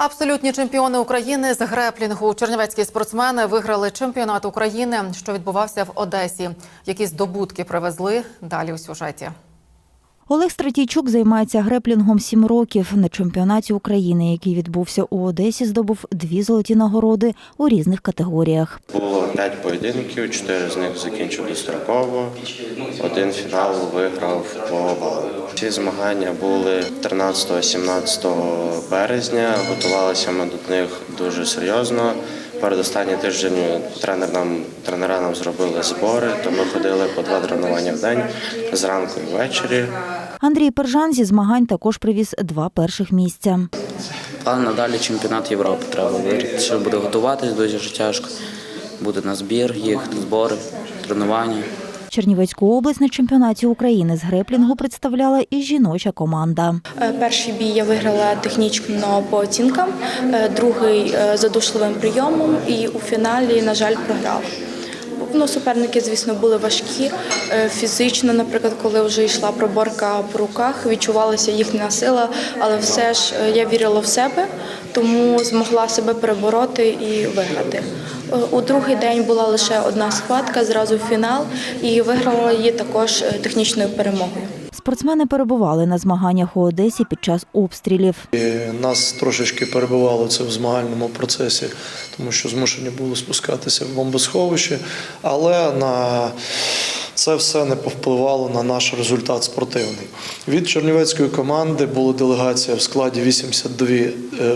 Абсолютні чемпіони України з греплінгу. Чернівецькі спортсмени виграли чемпіонат України, що відбувався в Одесі. Які здобутки привезли далі у сюжеті. Олег Стратійчук займається греплінгом сім років. На чемпіонаті України, який відбувся у Одесі, здобув дві золоті нагороди у різних категоріях. Було п'ять поєдинків, чотири з них закінчив достроково. Один фінал виграв по балу. Ці змагання були 13-17 березня. Готувалися ми до них дуже серйозно. Перед останній тиждень тренер нам тренера нам зробили збори, то ми ходили по два тренування в день зранку і ввечері. Андрій Пержан зі змагань також привіз два перших місця. Але надалі чемпіонат Європи треба вирішити. Ще буде готуватись дуже тяжко. Буде на збір їх, збори, тренування. Чернівецьку область на чемпіонаті України з греплінгу представляла і жіноча команда. Е, Перший бій я виграла технічно по оцінкам, е, другий е, задушливим прийомом і у фіналі, на жаль, програла. Ну, суперники, звісно, були важкі. Фізично, наприклад, коли вже йшла проборка по руках, відчувалася їхня сила, але все ж я вірила в себе, тому змогла себе перебороти і виграти. Е, У другий день була лише одна схватка, зразу фінал, і виграла її також е, технічною перемогою. Спортсмени перебували на змаганнях у Одесі під час обстрілів. І Нас трошечки перебувало це в змагальному процесі, тому що змушені були спускатися в бомбосховище, але на це все не повпливало на наш результат спортивний. Від чернівецької команди була делегація в складі 82 е,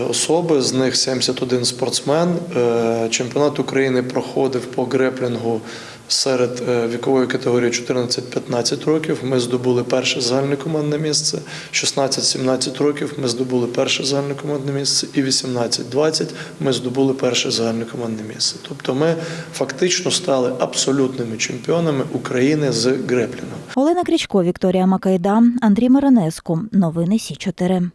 особи, з них 71 спортсмен. Е, Чемпіонат України проходив по греплінгу серед е, вікової категорії 14-15 років. Ми здобули перше загальнокомандне місце. 16-17 років ми здобули перше загальнокомандне місце, і 18-20 ми здобули перше загальнокомандне місце. Тобто ми фактично стали абсолютними чемпіонами України з греплінгу. Олена Крічко, Вікторія Макайда, Андрій Миронеску. Новини Сі 4